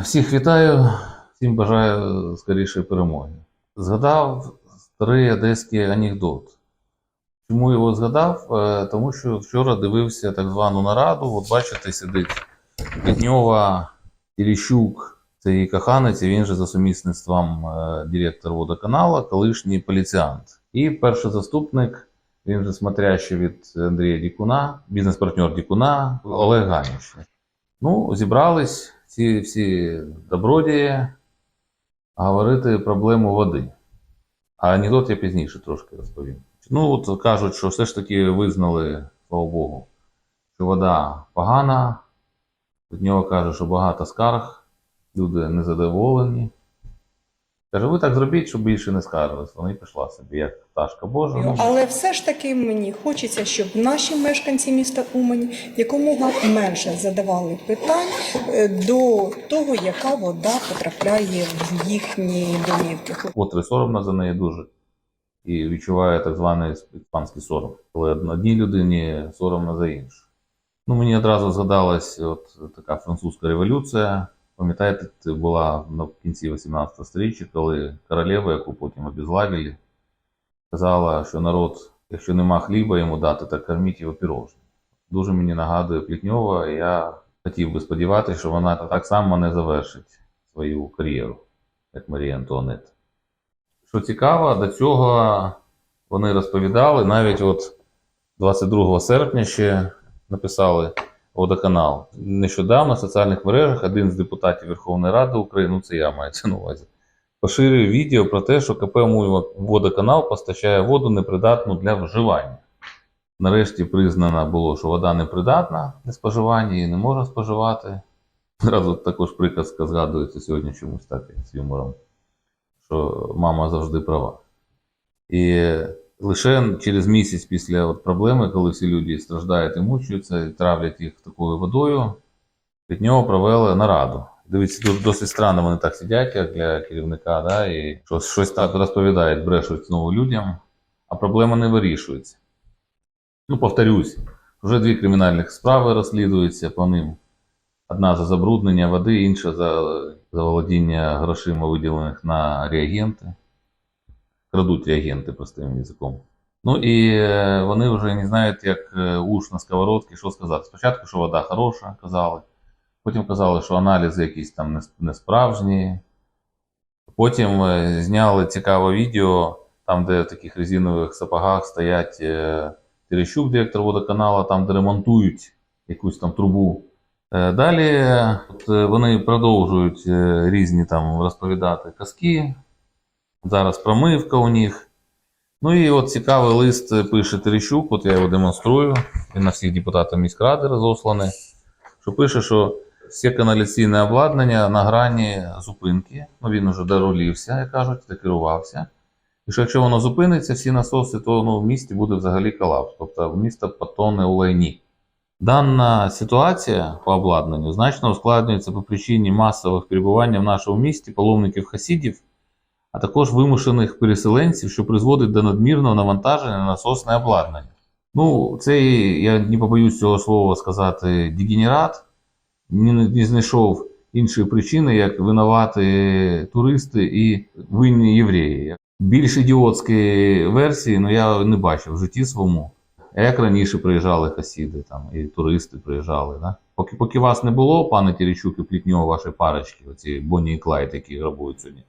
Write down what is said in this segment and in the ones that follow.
Всіх вітаю, всім бажаю скорішої перемоги. Згадав старий одеський анекдот. Чому його згадав? Е, Тому що вчора дивився так звану нараду. От бачите, сидить Плетньова, Терещук, це її коханець, і він же за сумісництвом е, директор водоканалу, колишній поліціант. І перший заступник, він же смотрящий від Андрія Дікуна, бізнес-партнер Дікуна, Олег Ганіч. Ну, зібрались ці всі добродії говорити проблему води. А анекдот я пізніше трошки розповім. Ну, от кажуть, що все ж таки визнали, слава Богу, що вода погана. Від нього кажуть, що багато скарг, люди незадоволені. Каже, ви так зробіть, щоб більше не скаржились. Вона і пішла собі, як пташка Божа. Ну, Але все ж таки мені хочеться, щоб наші мешканці міста Умань якомога менше задавали питань е, до того, яка вода потрапляє в їхні домівки. Котре соромно за неї дуже. І відчуває так званий іспанський сором. Коли одній людині соромно за іншу. Ну, мені одразу згадалась от така французька революція. Пам'ятаєте, це була на кінці 18 століття, коли королева, яку потім обезглавили, казала, що народ, якщо нема хліба йому дати, так корміть його пірожним. Дуже мені нагадує Плітньова, і я хотів би сподіватися, що вона так само не завершить свою кар'єру, як Марія Антуанетта. Що цікаво, до цього вони розповідали, навіть от 22 серпня ще написали водоканал. Нещодавно в соціальних мережах один з депутатів Верховної Ради України, ну це я маю це на увазі, поширює відео про те, що КП водоканал постачає воду непридатну для вживання. Нарешті признано було, що вода непридатна для споживання і не можна споживати. Одразу також приказка згадується сьогодні чомусь так з юмором що мама завжди права. І лише через місяць після от проблеми, коли всі люди страждають і мучаються, і травлять їх такою водою, від нього провели нараду. Дивіться, тут досить странно вони так сидять, як для керівника, да, і щось, щось так розповідають, брешуть знову людям, а проблема не вирішується. Ну, повторюсь, вже дві кримінальних справи розслідуються по ним. Одна за забруднення води, інша за заволодіння грошима, виділених на реагенти. Крадуть реагенти простим язиком. Ну і е, вони вже не знають, як е, уж на сковородці, що сказати. Спочатку, що вода хороша, казали. Потім казали, що аналізи якісь там не- несправжні. Потім е, зняли цікаве відео, там, де в таких резинових сапогах стоять Терещук, директор водоканалу, там, де ремонтують якусь там трубу. Далі от, вони продовжують різні там розповідати казки. Зараз промивка у них. Ну і от цікавий лист пише Терещук, от я його демонструю. Він на всіх депутатів міськради розосланий. Що пише, що все каналізаційне обладнання на грані зупинки. Ну він уже доролівся, як кажуть, докерувався. І що якщо воно зупиниться, всі насоси, то ну, в місті буде взагалі колапс. Тобто місто потоне у лайні. Дана ситуація по обладнанню значно ускладнюється по причині масових перебування в нашому місті паломників хасідів, а також вимушених переселенців, що призводить до надмірного навантаження на насосне обладнання. Ну, цей, я не побоюсь цього слова сказати, дегенерат не, знайшов іншої причини, як винувати туристи і винні євреї. Більш ідіотської версії ну, я не бачив в житті своєму. Як раніше приїжджали хасіди там, і туристи приїжджали. Да? Поки, поки вас не було, пане Терещук і Плітньо, ваші парочки, оці Бонні і Клайд, які грабують сьогодні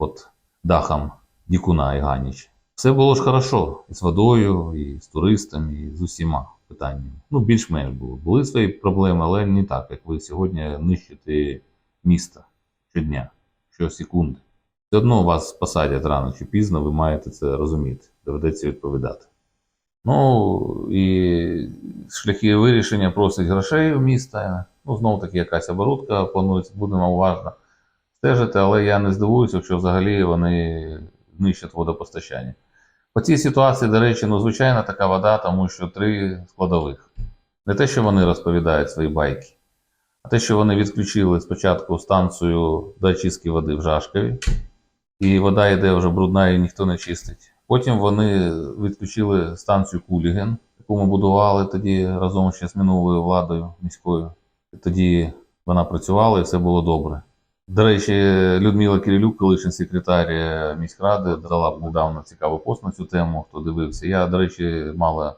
під дахом Дікуна і Ганіч. Все було ж хорошо. І з водою, і з туристами, і з усіма питаннями. Ну, більш-менш було. Були свої проблеми, але не так, як ви сьогодні нищите місто щодня, щосекунди. Все одно вас посадять рано чи пізно, ви маєте це розуміти. Доведеться відповідати. Ну і шляхи вирішення просить грошей в міста. Ну, знову таки, якась оборудка планується, будемо уважно стежити, але я не здивуюся, якщо взагалі вони нищать водопостачання. По цій ситуації, до речі, ну, звичайно, така вода, тому що три складових. Не те, що вони розповідають свої байки, а те, що вони відключили спочатку станцію до очистки води в Жашкові, і вода йде вже брудна і ніхто не чистить. Потім вони відключили станцію Куліген, яку ми будували тоді разом ще з минулою владою міською. І Тоді вона працювала і все було добре. До речі, Людмила Кирилюк, колишній секретар міськради, дала недавно цікавий пост на цю тему, хто дивився. Я, до речі, мало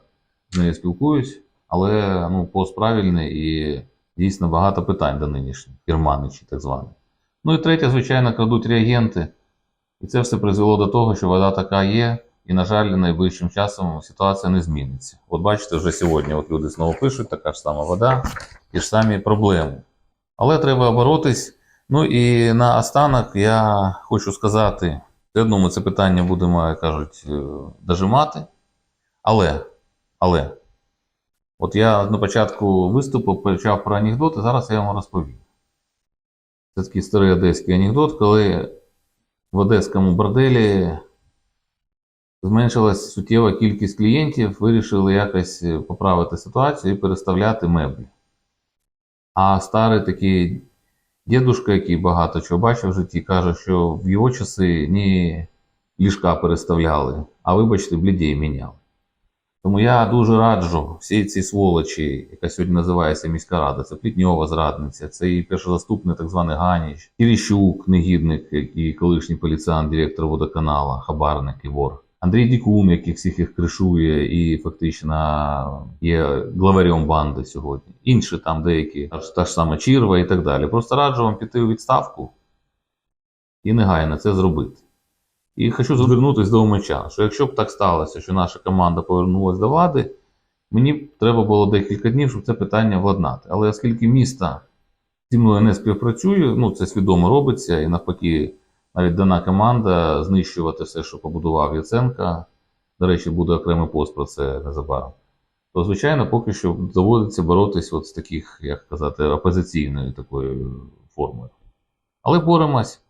з нею спілкуюсь, але ну, пост правильний і дійсно багато питань до нинішніх, керманичі так звані. Ну і третє, звичайно, крадуть реагенти. І це все призвело до того, що вода така є, і, на жаль, найближчим часом ситуація не зміниться. От бачите, вже сьогодні от люди знову пишуть, така ж сама вода, ті ж самі проблеми. Але треба боротись. Ну і на останок я хочу сказати, одно ми це питання будемо, як кажуть, е, дожимати. Але, але, от я на початку виступу почав про анекдоти, зараз я вам розповім. Це такий старий одеський анекдот, коли в одеському борделі зменшилась суттєва кількість клієнтів, вирішили якось поправити ситуацію і переставляти меблі. А старий такий дідушка, який багато чого бачив в житті, каже, що в його часи ні ліжка переставляли, а вибачте, блідей міняли. Тому я дуже раджу всій цій сволочі, яка сьогодні називається міська рада, це Плітньова зрадниця, це і першозаступник так званий Ганіч, Кіріщук, негідник і колишній поліціант, директор водоканала, хабарник і вор. Андрій Дікун, який всіх їх кришує і фактично є главарем банди сьогодні. Інші там деякі, та ж сама Чірва і так далі. Просто раджу вам піти у відставку і негайно це зробити. І хочу звернутися до Умича, що якщо б так сталося, що наша команда повернулася до влади, мені б треба було декілька днів, щоб це питання владнати. Але оскільки місто зі мною не співпрацює, ну це свідомо робиться, і навпаки, навіть дана команда знищувати все, що побудував Яценка. До речі, буде окремий пост про це незабаром. То, звичайно, поки що доводиться боротися от з таких, як казати, опозиційною такою формою. Але боремось.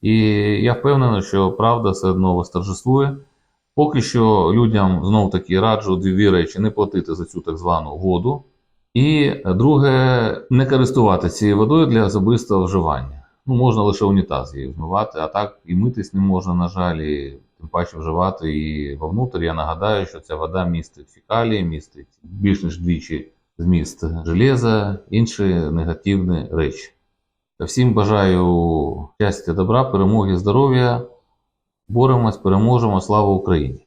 І я впевнений, що правда все одно восторжествує. Поки що людям знов таки раджу дві речі: не платити за цю так звану воду. І друге, не користуватися цією водою для особистого вживання. Ну, можна лише унітаз її змивати, а так і митись не можна, на жаль, і тим паче вживати її вовнутрь. Я нагадаю, що ця вода містить фекалії, містить більш ніж двічі зміст железа, інші негативні речі. Всім бажаю щастя, добра, перемоги, здоров'я. Боремось, переможемо. Слава Україні!